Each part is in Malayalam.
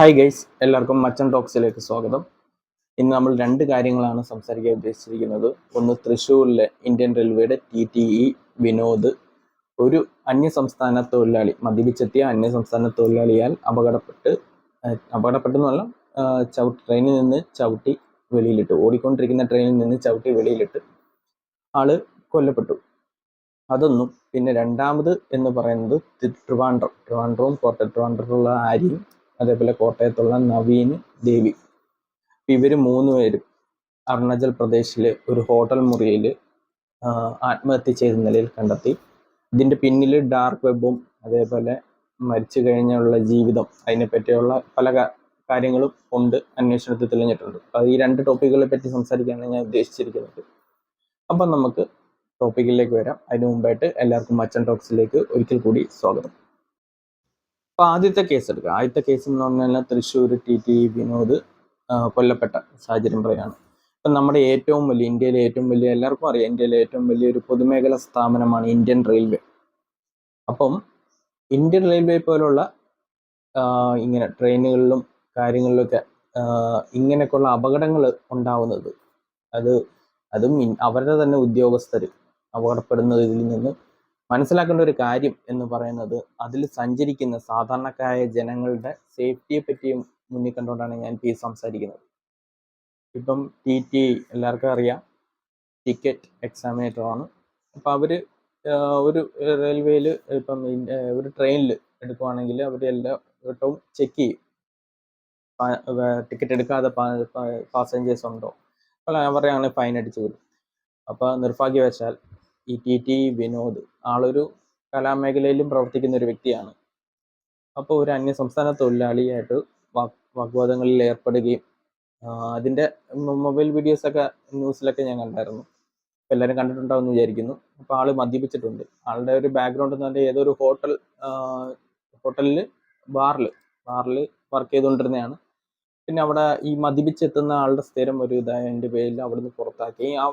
ഹായ് ഗൈസ് എല്ലാവർക്കും മച്ചൻ ടോക്സിലേക്ക് സ്വാഗതം. ഇന്ന് നമ്മൾ രണ്ട് കാര്യങ്ങളാണ് സംസാരിക്കാൻ ഉദ്ദേശിച്ചിരിക്കുന്നത്. ഒന്ന് തൃശ്ശൂരിലെ ഇന്ത്യൻ റെയിൽവേയുടെ ടി ടി ഇ വിനോദ്. ഒരു അന്യസംസ്ഥാന തൊഴിലാളി മദ്യപിച്ചെത്തിയ അന്യസംസ്ഥാന തൊഴിലാളിയാൽ അപകടപ്പെട്ട് അപകടപ്പെട്ടെന്നല്ല ചവിട്ടി ട്രെയിനിൽ നിന്ന് ചവിട്ടി വെളിയിലിട്ട്. ഓടിക്കൊണ്ടിരിക്കുന്ന ട്രെയിനിൽ നിന്ന് ചവിട്ടി വെളിയിലിട്ട്. ആൾ കൊല്ലപ്പെട്ടു. അതൊന്നും പിന്നെ രണ്ടാമത് എന്ന് പറയുന്നത് ട്രിവാൻഡ്രം. ട്രിവാൻഡ്രവും കോട്ട ട്രിവാൻഡ്രുള്ള ആര്യയും അതേപോലെ കോട്ടയത്തുള്ള നവീൻ ദേവി. ഇവർ മൂന്ന് പേരും അരുണാചൽ പ്രദേശിലെ ഒരു ഹോട്ടൽ മുറിയിൽ ആത്മഹത്യ ചെയ്ത നിലയിൽ കണ്ടെത്തി. ഇതിന്റെ പിന്നിൽ ഡാർക്ക് വെബും അതേപോലെ മരിച്ചു കഴിഞ്ഞുള്ള ജീവിതം അതിനെ പറ്റിയുള്ള പല കാര്യങ്ങളും ഉണ്ട് അന്വേഷണത്തിൽ തെളിഞ്ഞിട്ടുണ്ട്. അപ്പോൾ ഈ രണ്ട് ടോപ്പിക്കുകളെ പറ്റി സംസാരിക്കാനാണ് ഞാൻ ഉദ്ദേശിച്ചിരിക്കുന്നത്. അപ്പം നമുക്ക് ടോപ്പിക്കിലേക്ക് വരാം. അതിന് മുമ്പായിട്ട് എല്ലാവർക്കും മച്ചൻ ടോക്സിലേക്ക് ഒരിക്കൽ കൂടി സ്വാഗതം. അപ്പൊ ആദ്യത്തെ കേസ് എടുക്കുക ആദ്യത്തെ കേസ് എന്ന് പറഞ്ഞാൽ തൃശ്ശൂർ ടി ടി വിനോദ് കൊല്ലപ്പെട്ട സാഹചര്യം പറയാണ്. ഇപ്പം നമ്മുടെ ഏറ്റവും വലിയ ഇന്ത്യയിലെ ഏറ്റവും വലിയ എല്ലാവർക്കും അറിയാം ഇന്ത്യയിലെ ഏറ്റവും വലിയ ഒരു പൊതുമേഖലാ സ്ഥാപനമാണ് ഇന്ത്യൻ റെയിൽവേ. അപ്പം ഇന്ത്യൻ റെയിൽവേ പോലുള്ള ഇങ്ങനെ ട്രെയിനുകളിലും കാര്യങ്ങളിലൊക്കെ ഇങ്ങനെയൊക്കെയുള്ള അപകടങ്ങൾ ഉണ്ടാവുന്നത് അത് അതും അവരുടെ തന്നെ ഉദ്യോഗസ്ഥർ അപകടപ്പെടുന്നതിൽ നിന്ന് മനസ്സിലാക്കേണ്ട ഒരു കാര്യം എന്ന് പറയുന്നത് അതിൽ സഞ്ചരിക്കുന്ന സാധാരണക്കാരായ ജനങ്ങളുടെ സേഫ്റ്റിയെ പറ്റിയും മുന്നിൽ കണ്ടുകൊണ്ടാണ് ഞാൻ ഇപ്പോൾ ഈ സംസാരിക്കുന്നത്. ഇപ്പം ടി ടി എല്ലാവർക്കും അറിയാം. ടിക്കറ്റ് എക്സാമിനേറ്റർ ആണ്. അപ്പം അവർ ഒരു റെയിൽവേയിൽ ഇപ്പം ഒരു ട്രെയിനിൽ എടുക്കുവാണെങ്കിൽ അവർ എല്ലാ വട്ടവും ചെക്ക് ചെയ്യും. ടിക്കറ്റ് എടുക്കാതെ പാസഞ്ചേഴ്സ് ഉണ്ടോ? അപ്പോൾ അവരെയാണ് ഫൈൻ അടിച്ചു വിടും അപ്പോൾ നിർഭാഗ്യവശാൽ ഈ ടി ടി വിനോദ് ആളൊരു കലാമേഖലയിലും പ്രവർത്തിക്കുന്ന ഒരു വ്യക്തിയാണ്. അപ്പോൾ ഒരു അന്യ സംസ്ഥാന തൊഴിലാളിയായിട്ട് വാഗ്വാദങ്ങളിൽ ഏർപ്പെടുകയും അതിന്റെ മൊബൈൽ വീഡിയോസ് ഒക്കെ ന്യൂസിലൊക്കെ ഞാൻ കണ്ടായിരുന്നു. എല്ലാവരും കണ്ടിട്ടുണ്ടാവുമെന്ന് വിചാരിക്കുന്നു. അപ്പോൾ ആൾ മദ്യപിച്ചിട്ടുണ്ട്. ആളുടെ ഒരു ബാക്ക്ഗ്രൗണ്ട് എന്ന് പറഞ്ഞാൽ ഏതൊരു ഹോട്ടൽ ഹോട്ടലിൽ ബാറിൽ ബാറിൽ വർക്ക് ചെയ്തുകൊണ്ടിരുന്നതാണ് പിന്നെ അവിടെ ഈ മദ്യപിച്ചെത്തുന്ന ആളുടെ സ്ഥിരം ഒരു ഇതായ എന്റെ പേരിൽ അവിടുന്ന് പുറത്താക്കി. ആ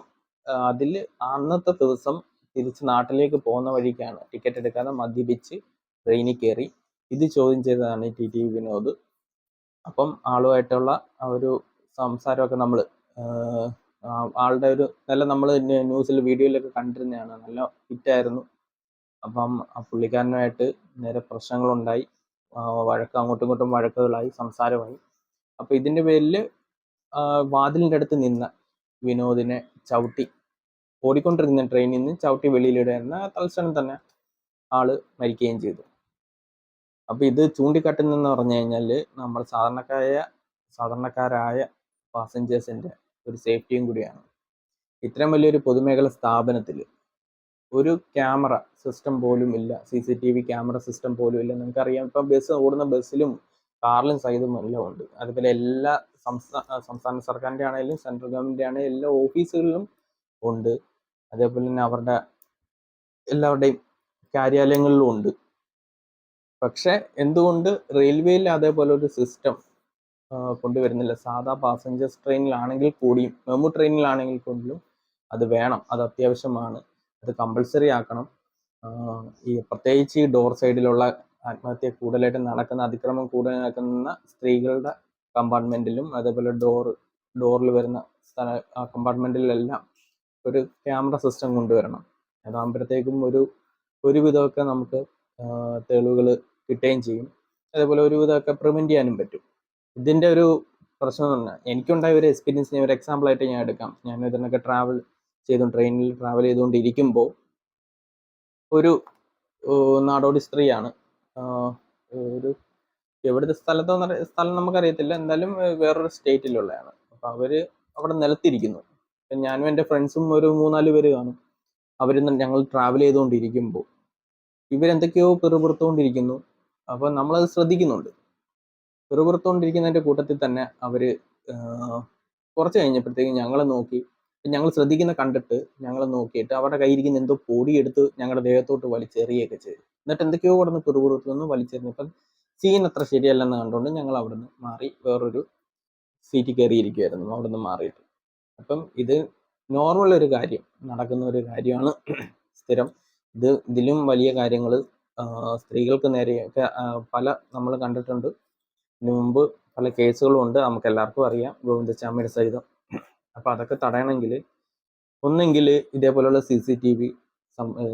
അതിൽ അന്നത്തെ ദിവസം തിരിച്ച് നാട്ടിലേക്ക് പോകുന്ന വഴിക്കാണ് ടിക്കറ്റ് എടുക്കാതെ മദ്യപിച്ച് ട്രെയിനിൽ കയറി. ഇത് ചോദ്യം ചെയ്തതാണ് ടി ടി വിനോദ്. അപ്പം ആളുമായിട്ടുള്ള ഒരു സംസാരമൊക്കെ നമ്മൾ ആളുടെ ഒരു നല്ല നമ്മൾ ന്യൂസിൽ വീഡിയോയിലൊക്കെ കണ്ടിരുന്നതാണ്. നല്ല ഹിറ്റായിരുന്നു. അപ്പം ആ പുള്ളിക്കാരനുമായിട്ട് നേരെ പ്രശ്നങ്ങളുണ്ടായി. വഴക്ക് അങ്ങോട്ടും ഇങ്ങോട്ടും വഴക്കുകളായി സംസാരമായി. അപ്പം ഇതിന്റെ പേരിൽ വാതിലിന്റെ അടുത്ത് നിന്ന വിനോദിനെ ചവിട്ടി ഓടിക്കൊണ്ടിരുന്ന ട്രെയിനിൽ നിന്ന് ചവിട്ടി വെളിയിലിടുന്ന തൽക്ഷണം തന്നെ ആൾ മരിക്കുകയും ചെയ്തു. അപ്പൊ ഇത് ചൂണ്ടിക്കാട്ടുന്നതെന്ന് പറഞ്ഞു കഴിഞ്ഞാൽ നമ്മൾ സാധാരണക്കാരായ സാധാരണക്കാരായ പാസഞ്ചേഴ്സിന്റെ ഒരു സേഫ്റ്റിയും കൂടിയാണ്. ഇത്രയും വലിയൊരു പൊതുമേഖല സ്ഥാപനത്തിൽ ഒരു ക്യാമറ സിസ്റ്റം പോലും ഇല്ല. C C T V camera system പോലും ഇല്ല. നിങ്ങൾക്കറിയാം ഇപ്പം ബസ് ഓടുന്ന ബസ്സിലും കാറിലും സൈതും എല്ലാം ഉണ്ട്. അതുപോലെ എല്ലാ സംസ്ഥാന സംസ്ഥാന സർക്കാരിന്റെ ആണെങ്കിലും സെൻട്രൽ ഗവൺമെന്റ് ആണെങ്കിലും എല്ലാ ഓഫീസുകളിലും ഉണ്ട്. അതേപോലെ തന്നെ അവരുടെ എല്ലാവരുടെയും കാര്യാലയങ്ങളിലും ഉണ്ട്. പക്ഷേ എന്തുകൊണ്ട് റെയിൽവേയിൽ അതേപോലെ ഒരു സിസ്റ്റം കൊണ്ടുവരുന്നില്ല? സാധാ പാസഞ്ചേഴ്സ് ട്രെയിനിലാണെങ്കിൽ കൂടിയും മെമു ട്രെയിനിലാണെങ്കിൽ കൂടിയും അത് വേണം. അത് അത്യാവശ്യമാണ്. അത് കമ്പൾസറി ആക്കണം. ഈ പ്രത്യേകിച്ച് ഈ ഡോർ സൈഡിലുള്ള ആത്മഹത്യ കൂടുതലായിട്ട് നടക്കുന്ന അതിക്രമം കൂടുതൽ നടക്കുന്ന സ്ത്രീകളുടെ കമ്പാർട്ട്മെന്റിലും അതേപോലെ ഡോർ ഡോറിൽ വരുന്ന സ്ഥല കമ്പാർട്ട്മെന്റിലെല്ലാം ഒരു ക്യാമറ സിസ്റ്റം കൊണ്ടുവരണം. അതാകുമ്പോഴത്തേക്കും ഒരു ഒരുവിധമൊക്കെ നമുക്ക് തെളിവുകൾ കിട്ടുകയും ചെയ്യും. അതേപോലെ ഒരുവിധമൊക്കെ പ്രിവെന്റ് ചെയ്യാനും പറ്റും. ഇതിന്റെ ഒരു പ്രശ്നം എന്ന് പറഞ്ഞാൽ എനിക്കുണ്ടായ ഒരു എക്സ്പീരിയൻസ് ഞാൻ ഒരു എക്സാമ്പിൾ ആയിട്ട് ഞാൻ എടുക്കാം. ഞാൻ ഇതിനൊക്കെ ട്രാവൽ ചെയ്തു ട്രെയിനിൽ ട്രാവൽ ചെയ്തുകൊണ്ടിരിക്കുമ്പോൾ ഒരു നാടോടി സ്ത്രീയാണ്. ഒരു എവിടുത്തെ സ്ഥലത്തെന്ന് സ്ഥലം നമുക്കറിയത്തില്ല. എന്തായാലും വേറൊരു സ്റ്റേറ്റിലുള്ളതാണ് അപ്പൊ അവർ അവിടെ നിലത്തിരിക്കുന്നു. അപ്പം ഞാനും എന്റെ ഫ്രണ്ട്സും ഒരു മൂന്നാൽ പേര് കാണും. അവർ ഞങ്ങൾ ട്രാവൽ ചെയ്തുകൊണ്ടിരിക്കുമ്പോൾ ഇവരെന്തൊക്കെയോ പെറുപുറത്തുകൊണ്ടിരിക്കുന്നു. അപ്പൊ നമ്മളത് ശ്രദ്ധിക്കുന്നുണ്ട്. പെറുപുറത്തുകൊണ്ടിരിക്കുന്നതിന്റെ കൂട്ടത്തിൽ തന്നെ അവർ കുറച്ച് കഴിഞ്ഞപ്പോഴത്തേക്കും ഞങ്ങളെ നോക്കി. ഞങ്ങൾ ശ്രദ്ധിക്കുന്ന കണ്ടിട്ട് ഞങ്ങൾ നോക്കിയിട്ട് അവരുടെ കയ്യിരിക്കുന്ന എന്തോ പൊടിയെടുത്ത് ഞങ്ങളുടെ ദേഹത്തോട്ട് വലിച്ചെറിയൊക്കെ ചെയ്തു. എന്നിട്ട് എന്തൊക്കെയോ കിടന്ന് പിറുപിറുത്തുനിന്ന് വലിച്ചെറിഞ്ഞപ്പം സീൻ അത്ര ശരിയല്ലെന്ന് കണ്ടുകൊണ്ട് ഞങ്ങൾ അവിടുന്ന് മാറി വേറൊരു സീറ്റിൽ കയറിയിരിക്കുമായിരുന്നു അവിടുന്ന് മാറിയിട്ട്. അപ്പം ഇത് നോർമൽ ഒരു കാര്യം നടക്കുന്ന ഒരു കാര്യമാണ്. സ്ഥിരം ഇത് ഇതിലും വലിയ കാര്യങ്ങൾ സ്ത്രീകൾക്ക് നേരെയൊക്കെ പല നമ്മൾ കണ്ടിട്ടുണ്ട്. ഇതിനു മുമ്പ് പല കേസുകളും ഉണ്ട്. നമുക്ക് എല്ലാവർക്കും അറിയാം. ഗോവിന്ദച്ചാമിയുടെ സഹിതം അപ്പോൾ അതൊക്കെ തടയണമെങ്കിൽ ഒന്നെങ്കിൽ ഇതേപോലെയുള്ള C C T V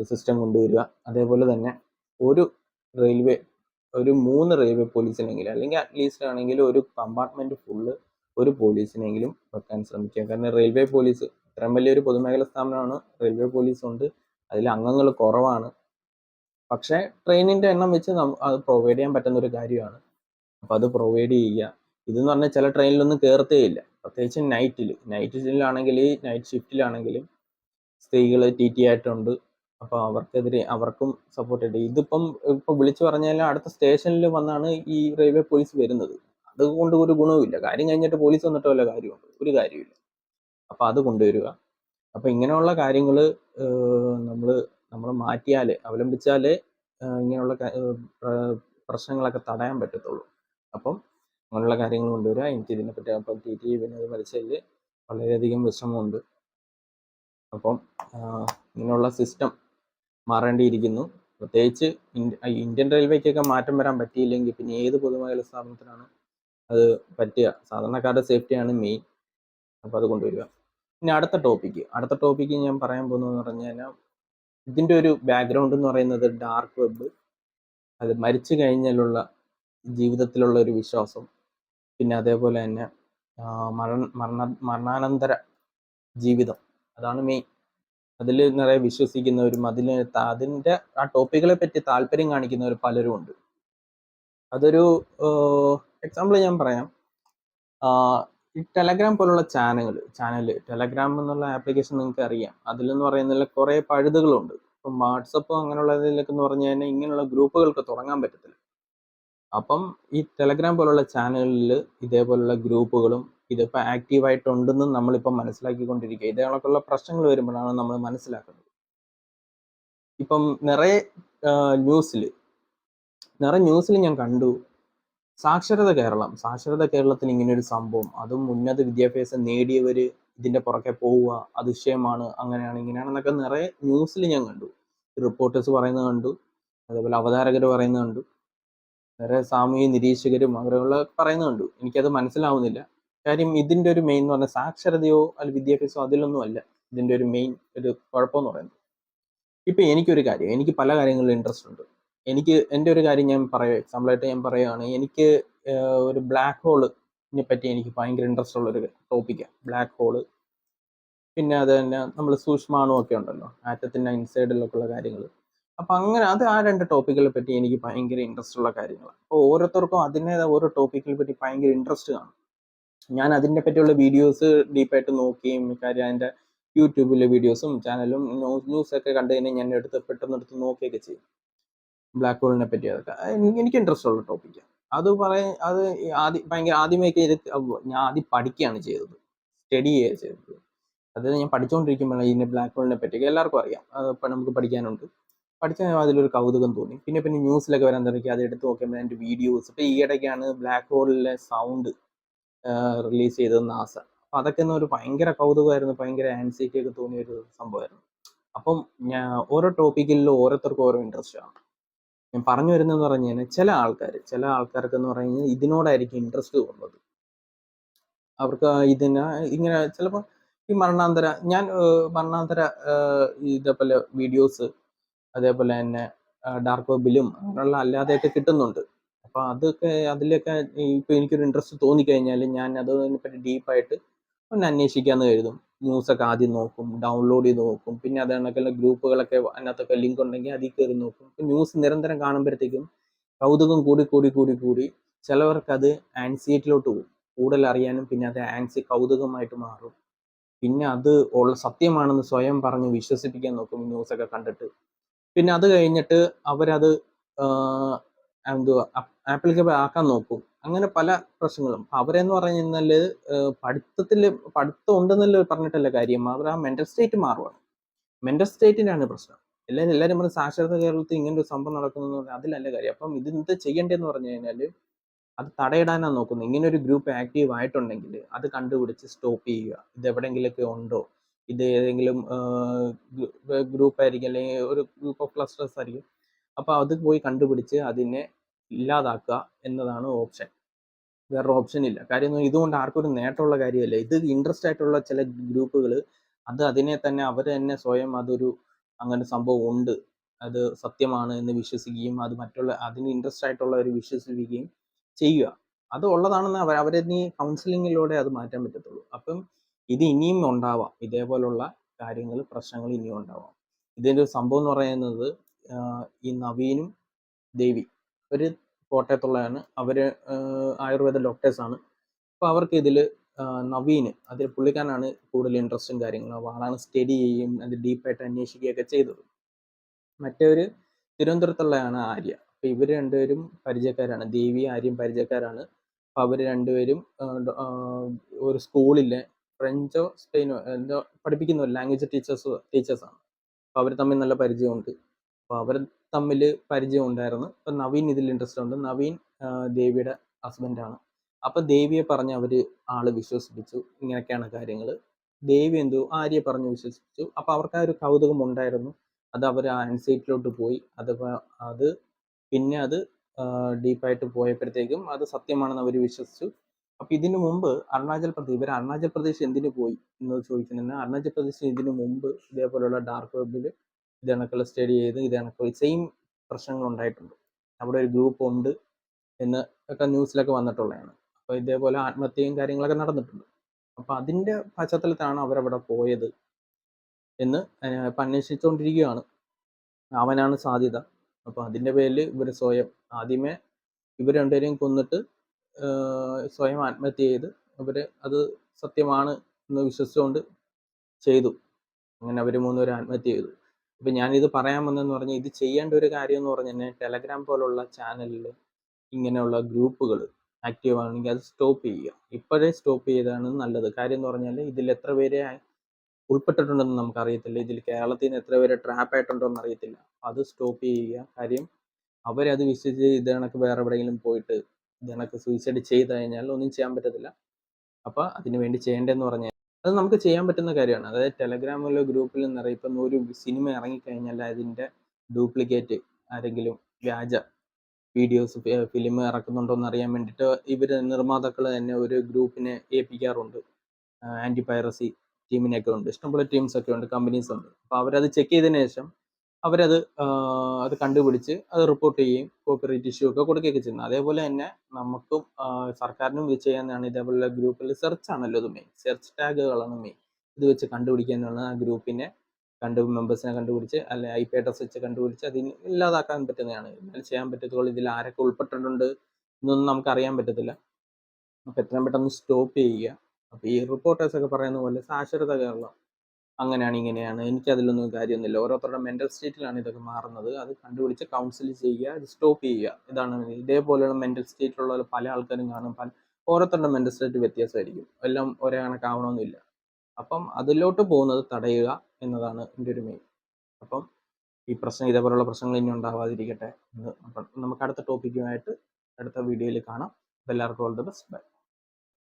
system കൊണ്ടുവരിക. അതേപോലെ തന്നെ ഒരു റെയിൽവേ ഒരു മൂന്ന് റെയിൽവേ പോലീസിനെങ്കിലും അല്ലെങ്കിൽ അറ്റ്ലീസ്റ്റ് ആണെങ്കിൽ ഒരു കമ്പാർട്ട്മെന്റ് ഫുള്ള് ഒരു പോലീസിനെങ്കിലും വെക്കാൻ ശ്രമിക്കുക. കാരണം റെയിൽവേ പോലീസ് ഇത്രയും വലിയൊരു പൊതുമേഖലാ സ്ഥാപനമാണ്. റെയിൽവേ പോലീസ് ഉണ്ട് അതിൽ അംഗങ്ങൾ കുറവാണ്. പക്ഷേ ട്രെയിനിന്റെ എണ്ണം വെച്ച് അത് പ്രൊവൈഡ് ചെയ്യാൻ പറ്റുന്ന ഒരു കാര്യമാണ്. അപ്പോൾ അത് പ്രൊവൈഡ് ചെയ്യുക. ഇതെന്ന് പറഞ്ഞാൽ ചില ട്രെയിനിലൊന്നും കയറത്തേ ഇല്ല പ്രത്യേകിച്ച് നൈറ്റിൽ നൈറ്റിലാണെങ്കിൽ നൈറ്റ് ഷിഫ്റ്റിലാണെങ്കിലും സ്ത്രീകൾ ടി ടി ആയിട്ടുണ്ട്. അപ്പോൾ അവർക്കെതിരെ അവർക്കും സപ്പോർട്ട് ചെയ്തു ഇതിപ്പം ഇപ്പം വിളിച്ചു പറഞ്ഞാൽ അടുത്ത സ്റ്റേഷനിൽ വന്നാണ് ഈ റെയിൽവേ പോലീസ് വരുന്നത്. അതുകൊണ്ട് ഒരു ഗുണവുമില്ല. കാര്യം കഴിഞ്ഞിട്ട് പോലീസ് വന്നിട്ട് വല്ല കാര്യമുണ്ട്? ഒരു കാര്യമില്ല അപ്പോൾ അത് കൊണ്ടുവരിക. അപ്പോൾ ഇങ്ങനെയുള്ള കാര്യങ്ങൾ നമ്മൾ നമ്മൾ മാറ്റിയാൽ അവലംബിച്ചാലേ ഇങ്ങനെയുള്ള പ്രശ്നങ്ങളൊക്കെ തടയാൻ പറ്റത്തുള്ളൂ. അപ്പം അങ്ങനെയുള്ള കാര്യങ്ങൾ കൊണ്ടുവരിക. എനിക്ക് ഇതിനെപ്പറ്റി അപ്പം ടി ടി വിനോദ് മരിച്ചതിൽ വളരെയധികം വിഷമമുണ്ട്. അപ്പം ഇങ്ങനെയുള്ള സിസ്റ്റം മാറേണ്ടിയിരിക്കുന്നു. പ്രത്യേകിച്ച് ഇന്ത്യൻ റെയിൽവേക്കൊക്കെ മാറ്റം വരാൻ പറ്റിയില്ലെങ്കിൽ പിന്നെ ഏത് പൊതുമേഖല സ്ഥാപനത്തിനാണ് അത് പറ്റുക സാധാരണക്കാരുടെ സേഫ്റ്റിയാണ് മെയിൻ. അപ്പോൾ അത് കൊണ്ടുവരിക. ഇനി അടുത്ത ടോപ്പിക്ക് അടുത്ത ടോപ്പിക്ക് ഞാൻ പറയാൻ പോകുന്നതെന്ന് പറഞ്ഞു കഴിഞ്ഞാൽ ഇതിന്റെ ഒരു ബാക്ക്ഗ്രൗണ്ട് എന്ന് പറയുന്നത് ഡാർക്ക് വെബ് അത് മരിച്ചു കഴിഞ്ഞാലുള്ള ജീവിതത്തിലുള്ള ഒരു വിശ്വാസം. പിന്നെ അതേപോലെ തന്നെ മരണ മരണ മരണാനന്തര ജീവിതം. അതാണ് മെയിൻ അതിൽ നിറയെ വിശ്വസിക്കുന്നവരും അതിൽ അതിന്റെ ആ ടോപ്പിക്കുകളെ പറ്റി താല്പര്യം കാണിക്കുന്നവർ പലരും ഉണ്ട്. അതൊരു എക്സാമ്പിൾ ഞാൻ പറയാം. ഈ ടെലഗ്രാം പോലുള്ള ചാനലുകൾ ചാനൽ ടെലഗ്രാം എന്നുള്ള ആപ്ലിക്കേഷൻ നിങ്ങൾക്ക് അറിയാം. അതിലെന്ന് പറയുന്നതിൽ കുറേ പഴുതുകളുണ്ട്. ഇപ്പം വാട്സപ്പ് അങ്ങനെയുള്ളതിലൊക്കെ എന്ന് പറഞ്ഞു കഴിഞ്ഞാൽ ഇങ്ങനെയുള്ള ഗ്രൂപ്പുകൾക്ക് തുടങ്ങാൻ പറ്റത്തില്ല. അപ്പം ഈ ടെലഗ്രാം പോലുള്ള ചാനലിൽ ഇതേപോലുള്ള ഗ്രൂപ്പുകളും ഇതിപ്പോൾ ആക്റ്റീവായിട്ടുണ്ടെന്ന് നമ്മളിപ്പം മനസ്സിലാക്കിക്കൊണ്ടിരിക്കുക. ഇതേ കണക്കുള്ള പ്രശ്നങ്ങൾ വരുമ്പോഴാണ് നമ്മൾ മനസ്സിലാക്കുന്നത്. ഇപ്പം നിറയെ ന്യൂസിൽ നിറയെ ന്യൂസിൽ ഞാൻ കണ്ടു. സാക്ഷരത കേരളം. സാക്ഷരത കേരളത്തിൽ ഒരു സംഭവം. അതും ഉന്നത വിദ്യാഭ്യാസം നേടിയവർ ഇതിന്റെ പുറകെ പോവുക അതിശയമാണ് അങ്ങനെയാണ് ഇങ്ങനെയാണെന്നൊക്കെ നിറയെ ന്യൂസിൽ ഞാൻ കണ്ടു. റിപ്പോർട്ടേഴ്സ് പറയുന്നത് കണ്ടു. അതേപോലെ അവതാരകർ പറയുന്നത് കണ്ടു. വേറെ സാമൂഹ്യ നിരീക്ഷകരും അവരുള്ള പറയുന്നുണ്ട്. എനിക്കത് മനസ്സിലാവുന്നില്ല. കാര്യം ഇതിന്റെ ഒരു മെയിൻ എന്ന് പറഞ്ഞാൽ സാക്ഷരതയോ അല്ലെങ്കിൽ വിദ്യാഭ്യാസമോ അതിലൊന്നും അല്ല. ഇതിന്റെ ഒരു മെയിൻ ഒരു കുഴപ്പമെന്ന് പറയുന്നത്. ഇപ്പം എനിക്കൊരു കാര്യം എനിക്ക് പല കാര്യങ്ങളിൽ ഇൻട്രസ്റ്റ് ഉണ്ട്. എനിക്ക് എന്റെ ഒരു കാര്യം ഞാൻ പറയുക എക്സാമ്പിളായിട്ട് ഞാൻ പറയുകയാണ്. എനിക്ക് ഒരു ബ്ലാക്ക് ഹോളിനെ പറ്റി എനിക്ക് ഭയങ്കര ഇൻട്രസ്റ്റ് ഉള്ളൊരു ടോപ്പിക്കാണ് ബ്ലാക്ക് ഹോൾ പിന്നെ അത് തന്നെ നമ്മൾ സൂക്ഷ്മാണുവൊക്കെ ഉണ്ടല്ലോ. ആറ്റത്തിന്റെ ഇൻസൈഡിലൊക്കെ ഉള്ള കാര്യങ്ങൾ അപ്പം അങ്ങനെ അത് ആ രണ്ട് ടോപ്പിക്കുകളെ പറ്റി എനിക്ക് ഭയങ്കര ഇൻട്രസ്റ്റ് ഉള്ള കാര്യങ്ങളാണ് അപ്പോൾ ഓരോരുത്തർക്കും അതിന്റെതായ ഓരോ ടോപ്പിക്കിനെ പറ്റി ഭയങ്കര ഇൻട്രസ്റ്റ് കാണും. ഞാൻ അതിനെ പറ്റിയുള്ള വീഡിയോസ് ഡീപ്പായിട്ട് നോക്കുകയും കാര്യം അതിന്റെ യൂട്യൂബിലെ വീഡിയോസും ചാനലും ന്യൂസ് ഒക്കെ കണ്ടു കഴിഞ്ഞാൽ ഞാൻ എടുത്ത് പെട്ടെന്ന് എടുത്ത് നോക്കുകയൊക്കെ ചെയ്യും. ബ്ലാക്ക് ഹോളിനെ പറ്റി അതൊക്കെ. എനിക്ക് ഇൻട്രസ്റ്റ് ഉള്ള ടോപ്പിക്കാണ് അത് പറയാൻ അത് ആദ്യം ഭയങ്കര ആദ്യമേക്ക് ഇത് ഞാൻ ആദ്യം പഠിക്കുകയാണ് ചെയ്തത്. സ്റ്റഡി ചെയ്യുക ചെയ്തത്. അതായത് ഞാൻ പഠിച്ചുകൊണ്ടിരിക്കുമ്പോഴാണ് ഇതിന്റെ ബ്ലാക്ക് ഹോളിനെ പറ്റിയൊക്കെ എല്ലാവർക്കും അറിയാം. അത് നമുക്ക് പഠിക്കാനുണ്ട്. പഠിച്ച അതിലൊരു കൗതുകം തോന്നി. പിന്നെ പിന്നെ ന്യൂസിലൊക്കെ വരാൻ തുടങ്ങി. അത് എടുത്ത് നോക്കിയപ്പോൾ അതിന്റെ വീഡിയോസ് ഇപ്പം ഈ ഇടയ്ക്കാണ് ബ്ലാക്ക് ഹോളിലെ സൗണ്ട് റിലീസ് ചെയ്തത് നാസ. അപ്പം അതൊക്കെ ഒരു ഭയങ്കര കൗതുകമായിരുന്നു. ഭയങ്കര ആൻസൈറ്റി ഒക്കെ തോന്നിയ ഒരു സംഭവമായിരുന്നു. അപ്പം ഞാൻ ഓരോ ടോപ്പിക്കിലും ഓരോരുത്തർക്കും ഓരോ ഇൻട്രസ്റ്റ് ആണ്. ഞാൻ പറഞ്ഞു വരുന്നതെന്ന് പറഞ്ഞു കഴിഞ്ഞാൽ ചില ആൾക്കാർ ചില ആൾക്കാർക്ക് എന്ന് പറഞ്ഞു കഴിഞ്ഞാൽ ഇതിനോടായിരിക്കും ഇൻട്രസ്റ്റ് തോന്നുന്നത് അവർക്ക് ഇതിന് ഇങ്ങനെ ചിലപ്പോൾ ഈ മരണാന്തര ഞാൻ മരണാന്തര ഇതേപോലെ വീഡിയോസ് അതേപോലെ തന്നെ ഡാർക്ക് വെബിലും അങ്ങനെയുള്ള അല്ലാതെയൊക്കെ കിട്ടുന്നുണ്ട്. അപ്പോൾ അതൊക്കെ അതിലൊക്കെ ഇപ്പോൾ എനിക്കൊരു ഇൻട്രസ്റ്റ് തോന്നിക്കഴിഞ്ഞാൽ ഞാൻ അതിനെപ്പറ്റി ഡീപ്പായിട്ട് ഒന്ന് അന്വേഷിക്കാമെന്ന് കരുതും. ന്യൂസൊക്കെ ആദ്യം നോക്കും ഡൗൺലോഡ് ചെയ്ത് നോക്കും. പിന്നെ അത് കണക്കുള്ള ഗ്രൂപ്പുകളൊക്കെ അതിനകത്തൊക്കെ ലിങ്ക് ഉണ്ടെങ്കിൽ അതിൽ കയറി നോക്കും. ഇപ്പം ന്യൂസ് നിരന്തരം കാണുമ്പോഴത്തേക്കും കൗതുകം കൂടി കൂടി കൂടി കൂടി ചിലവർക്ക് അത് ആൻസിയറ്റിലോട്ട് പോകും. കൂടുതൽ അറിയാനും പിന്നെ അത് ആൻസി കൗതുകമായിട്ട് മാറും. പിന്നെ അത് ഉള്ള സത്യമാണെന്ന് സ്വയം പറഞ്ഞ് വിശ്വസിപ്പിക്കാൻ നോക്കും ന്യൂസൊക്കെ കണ്ടിട്ട്. പിന്നെ അത് കഴിഞ്ഞിട്ട് അവരത് എന്തുവാ ആപ്ലിക്കബിൾ ആക്കാൻ നോക്കും. അങ്ങനെ പല പ്രശ്നങ്ങളും. അവരെന്ന് പറഞ്ഞു കഴിഞ്ഞാൽ പഠിത്തത്തിൽ പഠിത്തം ഉണ്ടെന്നല്ല പറഞ്ഞിട്ടല്ല കാര്യം. അവർ ആ മെന്റൽ സ്റ്റേറ്റ് മാറുവാണ്. മെന്റൽ സ്റ്റേറ്റിനാണ് പ്രശ്നം. എല്ലാവരും എല്ലാവരും പറഞ്ഞ സാക്ഷരത കേരളത്തിൽ ഇങ്ങനെ ഒരു സംഭവം നടക്കുന്നു പറഞ്ഞാൽ അതിലല്ല കാര്യം. അപ്പം ഇതെന്ത് ചെയ്യേണ്ടതെന്ന് പറഞ്ഞു കഴിഞ്ഞാൽ അത് തടയിടാനാണ് നോക്കുന്നത്. ഇങ്ങനെ ഒരു ഗ്രൂപ്പ് ആക്റ്റീവ് ആയിട്ടുണ്ടെങ്കിൽ അത് കണ്ടുപിടിച്ച് സ്റ്റോപ്പ് ചെയ്യുക. ഇത് എവിടെയെങ്കിലുമൊക്കെ ഉണ്ടോ? ഇത് ഏതെങ്കിലും ഗ്രൂപ്പ് ആയിരിക്കും അല്ലെങ്കിൽ ഒരു ഗ്രൂപ്പ് ഓഫ് ക്ലസ്റ്റേഴ്സ് ആയിരിക്കും. അപ്പോൾ അത് പോയി കണ്ടുപിടിച്ച് അതിനെ ഇല്ലാതാക്കുക എന്നതാണ് ഓപ്ഷൻ. വേറൊരു ഓപ്ഷൻ ഇല്ല. കാര്യം ഇതുകൊണ്ട് ആർക്കും ഒരു നേട്ടമുള്ള കാര്യമല്ല. ഇത് ഇൻട്രസ്റ്റ് ആയിട്ടുള്ള ചില ഗ്രൂപ്പുകൾ അത് അതിനെ തന്നെ അവർ തന്നെ സ്വയം അതൊരു അങ്ങനെ സംഭവം ഉണ്ട്. അത് സത്യമാണ് എന്ന് വിശ്വസിക്കുകയും അത് മറ്റുള്ള അതിന് ഇൻട്രസ്റ്റ് ആയിട്ടുള്ളവർ വിശ്വസിപ്പിക്കുകയും ചെയ്യുക. അത് ഉള്ളതാണെന്ന് അവർ അവരെ നീ കൗൺസിലിങ്ങിലൂടെ അത് മാറ്റാൻ പറ്റത്തുള്ളൂ. അപ്പം ഇത് ഇനിയും ഉണ്ടാവാം. ഇതേപോലുള്ള കാര്യങ്ങൾ പ്രശ്നങ്ങൾ ഇനിയും ഉണ്ടാവാം. ഇതിന്റെ ഒരു സംഭവം എന്ന് പറയുന്നത് ഈ നവീനും ദേവി ഒരു കോട്ടയത്തുള്ളതാണ് അവർ ആയുർവേദ ഡോക്ടേഴ്സാണ് അപ്പോൾ അവർക്ക് ഇതിൽ നവീന് അതിൽ പുള്ളിക്കാരനാണ് കൂടുതൽ ഇൻട്രസ്റ്റും കാര്യങ്ങളും. ആളാണ് സ്റ്റഡി ചെയ്യും അത് ഡീപ്പായിട്ട് അന്വേഷിക്കുകയൊക്കെ ചെയ്തത്. മറ്റൊരു തിരുവനന്തപുരത്തുള്ളതാണ് ആര്യ. അപ്പോൾ ഇവർ രണ്ടുപേരും പരിചയക്കാരാണ്. ദേവി ആര്യം പരിചയക്കാരാണ്. അപ്പോൾ അവർ രണ്ടുപേരും ഒരു സ്കൂളിലെ ഫ്രഞ്ചോ സ്പെയിനോ എന്തോ പഠിപ്പിക്കുന്ന ലാംഗ്വേജ് ടീച്ചേഴ്സ് ടീച്ചേഴ്സാണ് അപ്പോൾ അവർ തമ്മിൽ നല്ല പരിചയമുണ്ട്. അപ്പോൾ അവർ തമ്മിൽ പരിചയം ഉണ്ടായിരുന്നു അപ്പോൾ നവീൻ ഇതിൽ ഇൻട്രസ്റ്റ് ഉണ്ട്. നവീൻ ദേവിയുടെ ഹസ്ബൻഡാണ് അപ്പോൾ ദേവിയെ പറഞ്ഞ് അവർ ആൾ വിശ്വസിപ്പിച്ചു. ഇങ്ങനെയൊക്കെയാണ് കാര്യങ്ങൾ ദേവി എന്തോ ആര്യെ പറഞ്ഞ് വിശ്വസിപ്പിച്ചു. അപ്പോൾ അവർക്ക് ആ ഒരു കൗതുകം ഉണ്ടായിരുന്നു. അത് അവർ ആ ആൻസൈറ്റിലോട്ട് പോയി. അത് അത് പിന്നെ അത് ഡീപ്പായിട്ട് പോയപ്പോഴത്തേക്കും അത് സത്യമാണെന്ന് അവർ വിശ്വസിച്ചു. അപ്പോൾ ഇതിനു മുമ്പ് അരുണാചൽ പ്രദേശ് ഇവർ അരുണാചൽ പ്രദേശ് എന്തിനു പോയി എന്ന് ചോദിക്കുന്നുണ്ട്. അരുണാചൽ പ്രദേശ് ഇതിനു മുമ്പ് ഇതേപോലെയുള്ള ഡാർക്ക് വെബിൽ ഇത് കണക്കുള്ള സ്റ്റഡി ചെയ്ത് ഇത് സെയിം പ്രശ്നങ്ങൾ ഉണ്ടായിട്ടുണ്ട്. അവിടെ ഒരു ഗ്രൂപ്പ് ഉണ്ട് എന്ന് ഒക്കെ ന്യൂസിലൊക്കെ വന്നിട്ടുള്ളതാണ്. അപ്പോൾ ഇതേപോലെ ആത്മഹത്യയും കാര്യങ്ങളൊക്കെ നടന്നിട്ടുണ്ട്. അപ്പോൾ അതിന്റെ പശ്ചാത്തലത്തിലാണ് അവരവിടെ പോയത് എന്ന് അന്വേഷിച്ചുകൊണ്ടിരിക്കുകയാണ്. അവനാണ് സാധ്യത. അപ്പോൾ അതിന്റെ പേരിൽ ഇവർ സ്വയം ആദ്യമേ ഇവർ രണ്ടുപേരെയും കൊന്നിട്ട് സ്വയം ആത്മഹത്യ ചെയ്ത് അവർ അത് സത്യമാണ് എന്ന് വിശ്വസിച്ചുകൊണ്ട് ചെയ്തു. അങ്ങനെ അവർ മൂന്നുപേരും ആത്മഹത്യ ചെയ്തു. അപ്പം ഞാനിത് പറയാൻ വന്നതെന്ന് പറഞ്ഞാൽ ഇത് ചെയ്യേണ്ട ഒരു കാര്യം എന്ന് പറഞ്ഞു കഴിഞ്ഞാൽ ടെലഗ്രാം പോലുള്ള ചാനലിൽ ഇങ്ങനെയുള്ള ഗ്രൂപ്പുകൾ ആക്റ്റീവ് ആണെങ്കിൽ അത് സ്റ്റോപ്പ് ചെയ്യുക. ഇപ്പോഴേ സ്റ്റോപ്പ് ചെയ്താണ് നല്ലത്. കാര്യം എന്ന് പറഞ്ഞാൽ ഇതിൽ എത്ര പേരെ ഉൾപ്പെട്ടിട്ടുണ്ടെന്ന് നമുക്കറിയത്തില്ല. ഇതിൽ കേരളത്തിൽ നിന്ന് എത്ര പേര് ട്രാപ്പ് ആയിട്ടുണ്ടോ എന്ന് അറിയത്തില്ല. അത് സ്റ്റോപ്പ് ചെയ്യുക. കാര്യം അവരത് വിശ്വസിച്ച് ഇത് കണക്ക് വേറെ എവിടെയെങ്കിലും പോയിട്ട് ഇത് കണക്ക് സൂയിസൈഡ് ചെയ്ത് കഴിഞ്ഞാൽ ഒന്നും ചെയ്യാൻ പറ്റത്തില്ല. അപ്പോൾ അതിന് വേണ്ടി ചെയ്യേണ്ടതെന്ന് പറഞ്ഞാൽ അത് നമുക്ക് ചെയ്യാൻ പറ്റുന്ന കാര്യമാണ്. അതായത് ടെലഗ്രാമിലോ ഗ്രൂപ്പിൽ നിറയെ ഇപ്പം ഒരു സിനിമ ഇറങ്ങിക്കഴിഞ്ഞാൽ അതിന്റെ ഡ്യൂപ്ലിക്കേറ്റ് ആരെങ്കിലും വ്യാജ വീഡിയോസ് ഫിലിം ഇറക്കുന്നുണ്ടോ എന്ന് അറിയാൻ വേണ്ടിയിട്ട് ഇവർ നിർമ്മാതാക്കൾ തന്നെ ഒരു ഗ്രൂപ്പിനെ ഏൽപ്പിക്കാറുണ്ട്. ആന്റി പൈറസി ടീമിനൊക്കെ ഉണ്ട്. ഇഷ്ടംപോലെ ടീംസ് ഒക്കെ ഉണ്ട് കമ്പനീസ് ഉണ്ട്. അപ്പോൾ അവരത് ചെക്ക് ചെയ്തതിന് ശേഷം അവരത് അത് കണ്ടുപിടിച്ച് അത് റിപ്പോർട്ട് ചെയ്യുകയും കോപ്പിറൈറ്റ് ഇഷ്യൂ ഒക്കെ കൊടുക്കുകയൊക്കെ ചെയ്യുന്നത് അതേപോലെ തന്നെ നമുക്കും സർക്കാരിനും ഇത് ചെയ്യാവുന്നതാണ്. ഇതേപോലെ ഗ്രൂപ്പിൽ സെർച്ച് ആണല്ലോ ഇത് മെയിൻ സെർച്ച് ടാഗുകളാണ് മെയിൻ ഇത് വെച്ച് കണ്ടുപിടിക്കുക എന്നുള്ളത് ആ ഗ്രൂപ്പിനെ കണ്ടു മെമ്പേഴ്സിനെ കണ്ടുപിടിച്ച് അല്ലെ ഐ പി അഡ്രസ് വെച്ച് കണ്ടുപിടിച്ച് അതിന് ഇല്ലാതാക്കാൻ പറ്റുന്നതാണ്. എന്നാൽ ചെയ്യാൻ പറ്റത്തുള്ളൂ. ഇതിൽ ആരൊക്കെ ഉൾപ്പെട്ടിട്ടുണ്ട് എന്നൊന്നും നമുക്ക് അറിയാൻ പറ്റത്തില്ല. അപ്പോൾ എത്രയും പെട്ടെന്ന് സ്റ്റോപ്പ് ചെയ്യുക. അപ്പോൾ ഈ റിപ്പോർട്ടേഴ്സ് ഒക്കെ പറയുന്ന പോലെ സാക്ഷരത കേരളം. അങ്ങനെയാണ് ഇങ്ങനെയാണ്. എനിക്ക് അതിലൊന്നും കാര്യമൊന്നുമില്ല. ഓരോരുത്തരുടെ മെന്റൽ സ്റ്റേറ്റിലാണ് ഇതൊക്കെ മാറുന്നത്. അത് കണ്ടുപിടിച്ച് കൗൺസിൽ ചെയ്യുക അത് സ്റ്റോപ്പ് ചെയ്യുക. ഇതാണ് ഇതേപോലെയുള്ള മെന്റൽ സ്റ്റേറ്റിലുള്ള പല ആൾക്കാരും കാണും. പല ഓരോരുത്തരുടെ മെന്റൽ സ്റ്റേറ്റ് വ്യത്യാസമായിരിക്കും. എല്ലാം ഒരേ കണക്കാവണമെന്നില്ല. അപ്പം അതിലോട്ട് പോകുന്നത് തടയുക എന്നതാണ് എന്റെ ഒരു മെയിൻ അപ്പം ഈ പ്രശ്നം ഇതേപോലുള്ള പ്രശ്നങ്ങൾ ഇനി ഉണ്ടാവാതിരിക്കട്ടെ എന്ന് നമുക്ക് അടുത്ത ടോപ്പിക്കുമായിട്ട് അടുത്ത വീഡിയോയിൽ കാണാം. എല്ലാവർക്കും ഓൾ ദ ബെസ്റ്റ് ബൈ